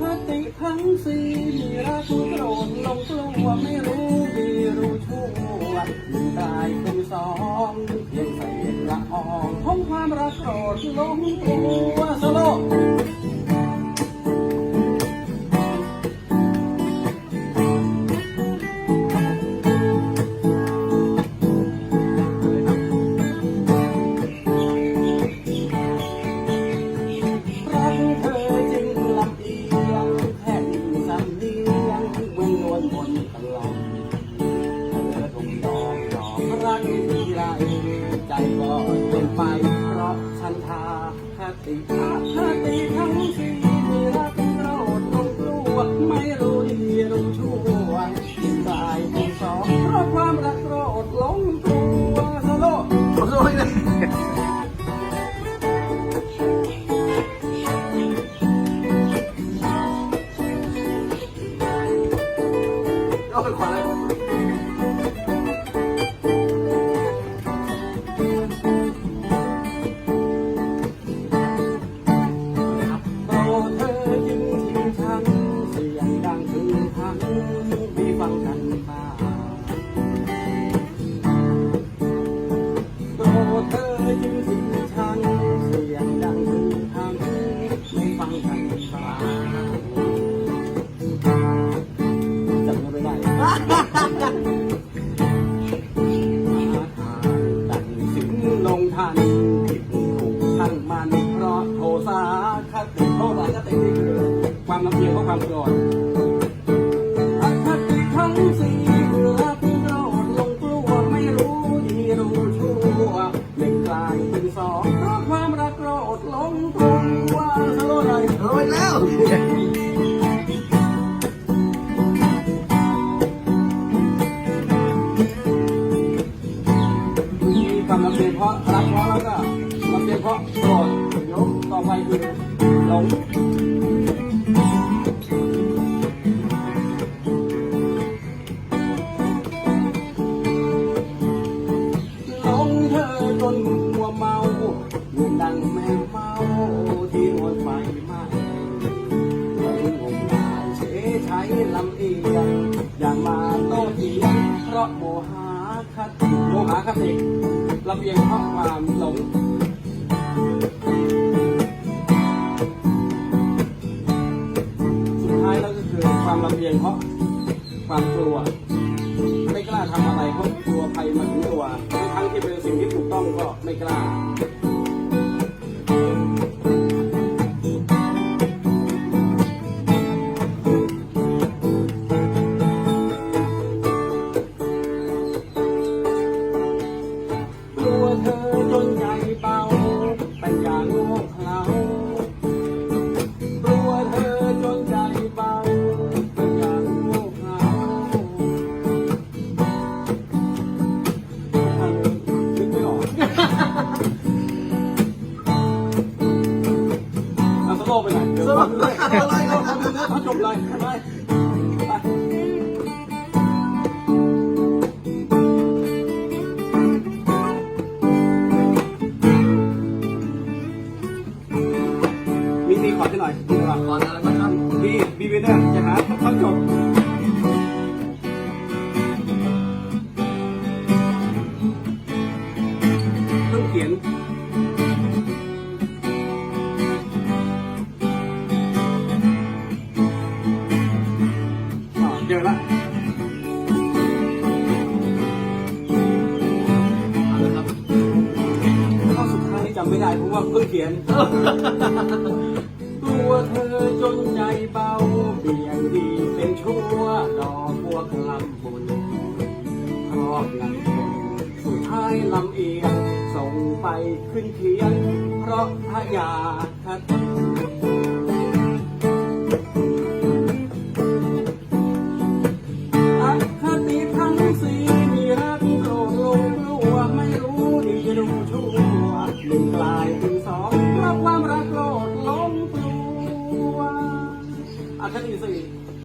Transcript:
ฮัติทั้งสี่มีราคุโกรธลงกลัวไม่รู้ดีรู้ชั่วมีกายคุณสองยังใส่ละอองของความรักโกรธลงกลัวสโล ใจก็เปลี่ยนไปเพราะฉันทาคติอาคติทั้งสี่มีรักโกรธลงกลัวไม่รู้ดีรู้ชั่วกลายเป็นสองเพราะความรักโกรธหลงตัวสโลโอ้ยนะเอาไปขวาเลย คติโทสาคตินี่คือความลำเอียงเพราะความโกรธอคติทั้งสี่เรักโกรธลงกลัวไม่รู้ดีรู้ชั่วหนึ่งกลายเป็นสองเพราะความรักโกรธลงตัวสโลว์หน่อยแล้วมีคำลำเลียงเพราะรักเพราะแล้วก็ลำเลียงเพราะโกรธยกต่อไปคือ หลงลงเธอจนมัวเมาลุ่มดังแมวเมาที่หัวไฟไหม้หลงงมงายเฉยใช้ลำเอียงอย่ามาโต้เถียงเพราะโมหะคติโมหะคติลำเอียงเพราะความหลง ความลำเอียงเพราะความกลัว ไม่กล้าทำอะไรเพราะกลัวภัยมาถึงตัวทั้งที่เป็นสิ่งที่ถูกต้องก็ไม่กล้า เอาสโลไปไหนอยเดี๋ยวฟังด้วยอะไรเอาเอาเนื้อเขาจบเลยไปมีตีขอดให้หน่อยดีกว่าก่อนอะไรมาครับบีบีเวนเนอร์จะหาท่อนจบ ยนเจอละเอาละครับข้อสุดท้ายนี่จำไม่ได้เพราะว่าเพิ่งเขียน ตัวเธอจนใจเบาเปลี่ยนดีเป็นชั่วดอกพวกลำบุญครอบงำช ไปขึ้นเขียง เพราะพระยาคัวไม่รู้ดีรู้ชั่วหนึ่งกลาย